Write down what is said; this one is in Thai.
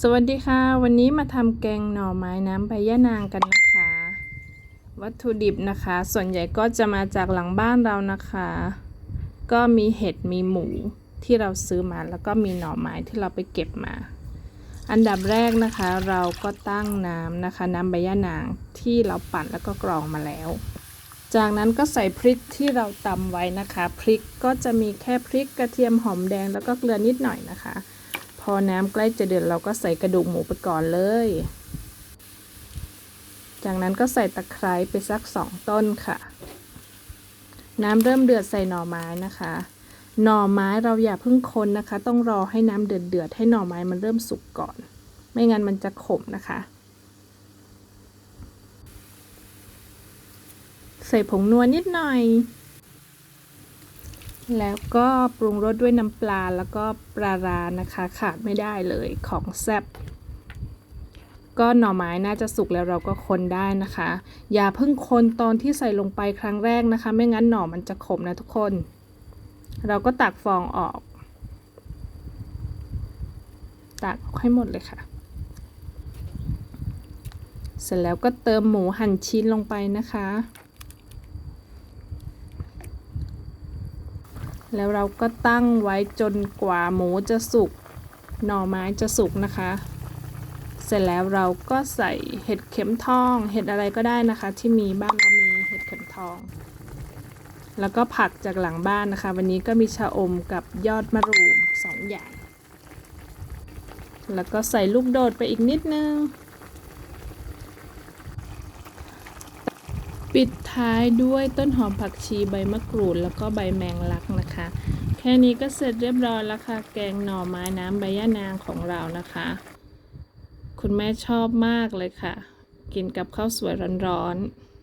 สวัสดีค่ะ วันนี้มาทำแกงหน่อไม้น้ำใบย่านางกันนะคะ วัตถุดิบนะคะ ส่วนใหญ่ก็จะมาจากหลังบ้านเรานะคะ ก็มีเห็ดมีหมูที่เราซื้อมาแล้วก็มีหน่อไม้ที่เราไปเก็บมา อันดับแรกนะคะ เราก็ตั้งน้ำนะคะ น้ำใบย่านางที่เราปั่นแล้วก็กรองมาแล้ว จากนั้นก็ใส่พริกที่เราตำไว้นะคะ พริกก็จะมีแค่พริกกระเทียมหอมแดงแล้วก็เกลือนิดหน่อยนะคะ อน้ำใกล้จะเดือดเราก็ใส่กระดูกหมูไปก่อนเลย จากนั้นก็ใส่ตะไคร้ไปสักสองต้นค่ะ น้ำเริ่มเดือดใส่หน่อไม้นะคะ หน่อไม้เราอย่าเพิ่งคนนะคะ ต้องรอให้น้ำเดือดเดือดให้หน่อไม้มันเริ่มสุกก่อน ไม่งั้นมันจะขมนะคะใส่ผงนัวนิดหน่อย แล้วก็ปรุงรสด้วยน้ำปลาแล้วก็ปลาร้านะคะ ขาดไม่ได้เลยของแซ่บก็หน่อไม้น่าจะสุกแล้วเราก็คนได้นะคะ อย่าเพิ่งคนตอนที่ใส่ลงไปครั้งแรกนะคะ ไม่งั้นหน่อมันจะขมนะทุกคน เราก็ตักฟองออก ตักให้หมดเลยค่ะ เสร็จแล้วก็เติมหมูหั่นชิ้นลงไปนะคะ แล้วเราก็ตั้งไว้จนกว่าหมูจะสุก หน่อไม้จะสุกนะคะ เสร็จแล้วเราก็ใส่เห็ดเข็มทอง เห็ดอะไรก็ได้นะคะ ที่มีบ้านเรามีเห็ดเข็มทอง แล้วก็ผักจากหลังบ้านนะคะ วันนี้ก็มีชะอมกับยอดมะรูมสองอย่าง แล้วก็ใส่ลูกโดดไปอีกนิดนึง ปิดท้ายด้วยต้นหอมผักชีใบมะกรูด แล้วก็ใบแมงลักนะคะ แค่นี้ก็เสร็จเรียบร้อยแล้วค่ะ แกงหน่อไม้น้ำใบย่านางของเรานะคะ คุณแม่ชอบมากเลยค่ะ กินกับข้าวสวยร้อนๆ